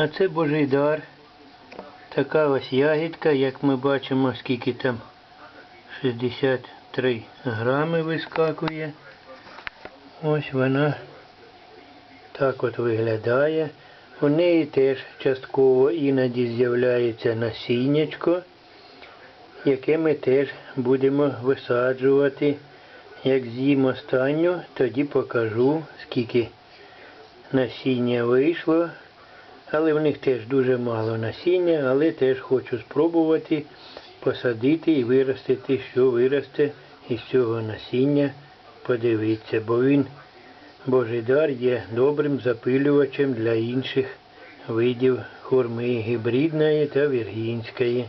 А це Божий дар. Така ось ягідка, як ми бачимо, скільки там 63 грами вискакує. Ось вона так от виглядає. У неї теж частково іноді з'являється насіннячко, яке ми теж будемо висаджувати. Як з'їм останню, тоді покажу, скільки насіння вийшло. Але в них теж дуже мало насіння, але теж хочу спробувати посадити і виростити, що виросте із цього насіння. Подивіться, бо він, Божий дар, є добрим запилювачем для інших видів хурми гібридної та віргінської.